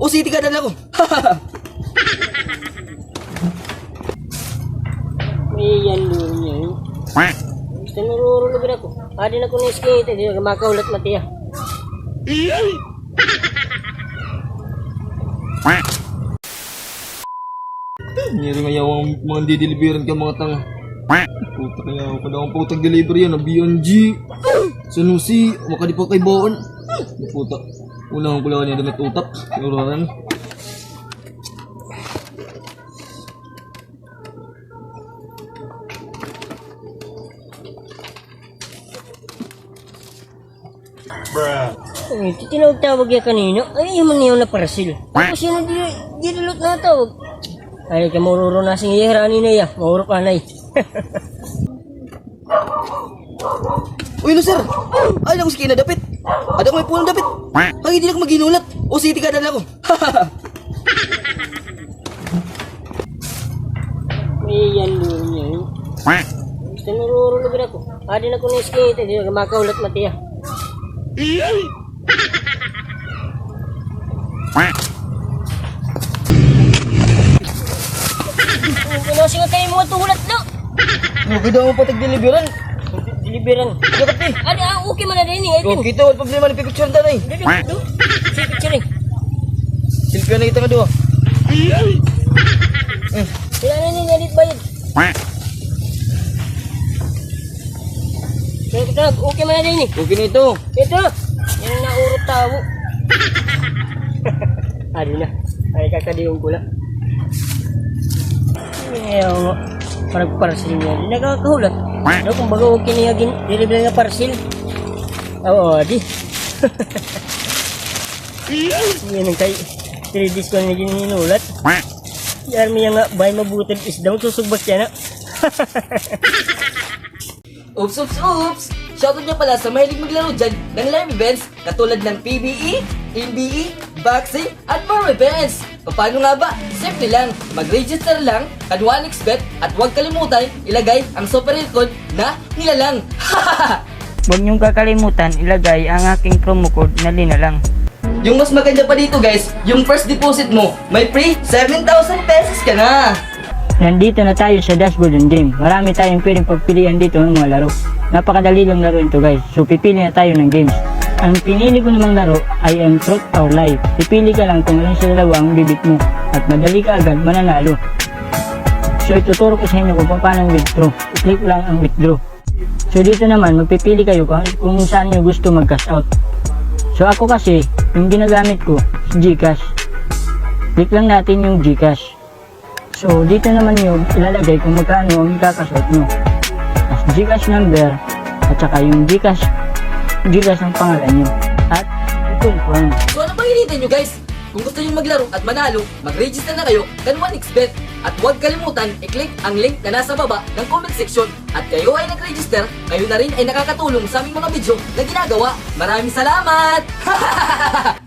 O city ka na ako. May yan doon niya. Gusto narurulog na ako. Adi na ko na skate. Di na makaulat matiya. Meron nga yung mga dideliveran ka mga tanga. Puta kaya ako na ang putang delivery yan, ang BNG. Sanusi, makadipo kay Boon. Puta. Unang ko lang niya damit utak. Ururan. Ay, tinawag-tawag niya kanino. Ay, yung maniyaw na parasil. Tapos yun dinulot na tawag. Ay, kamururo na sing iharani na ya. Mauro pa na. Uy, no sir. Ay, lang si dapit. Ada ko may pulang dapit. Ay, hindi na ako maginulat. O city ka na ako. May yan doon niya. Gusto narurulog na ako. Adi na ko na skate. Di na makaulat matiya. Kaya nga kayo mga tulat na. Lugod ako pa tag-deliveran. Diliberan. Dapat eh. Ano, ah, okay man na din eh. O, kita wala problema ni picture eh. Dito, dito. Sige, picture eh. Silpia na kita nga doon. Kaya na nini, alit bayad. Kaya kita, okay man na eh. Okay na ito. Ito, yan naurot tao. Adi na. Ay, kakadiyong ko na. Ayaw, parang parcel niya. Di nakakahulat. Ano kung baga okay niya gin, dilibre nga parcel. Oo, adi. Yan ang kay, tiridis ko na ginulat. Yan miya nga, bay mabutin isda, susugbat siya na. Oops, oops, oops! Shoutout niya pala sa mahilig maglaro dyan ng live events katulad ng PBE, NBE, Boxing, at more events. Paano nga ba? Simple lang. Mag-register lang, kan 1xbet, at huwag kalimutan ilagay ang super code na nilalang. Huwag niyong kakalimutan ilagay ang aking promo code na linalang. yung mas maganda pa dito guys, yung first deposit mo, may free 7,000 pesos ka na. Nandito na tayo sa dashboard ng game. Marami tayong pwedeng pagpilian dito ng mga laro. Napakadali lang laro ito guys. So pipili na tayo ng games. Ang pinili ko namang laro ay ang Truth or Life. Pipili ka lang kung alin sa dalawa ang bibit mo. At madali ka agad mananalo. So ituturo ko sa inyo kung paano withdraw. I-click lang ang withdraw. So dito naman magpipili kayo kung, kung saan nyo gusto mag-cash out. So ako kasi, yung ginagamit ko, Gcash. Click lang natin yung Gcash. So, dito naman yung ilalagay kung magkano ang ikakasot nyo. As Gcash number, at saka yung Gcash, Gcash ang pangalan nyo. At i-confirm. So ano bang hinihintay nyo guys? Kung gusto nyo maglaro at manalo, mag-register na kayo kan 1xbet. At huwag kalimutan, i-click ang link na nasa baba ng comment section. At kayo ay nag-register, kayo na rin ay nakakatulong sa aming mga video na ginagawa. Maraming salamat!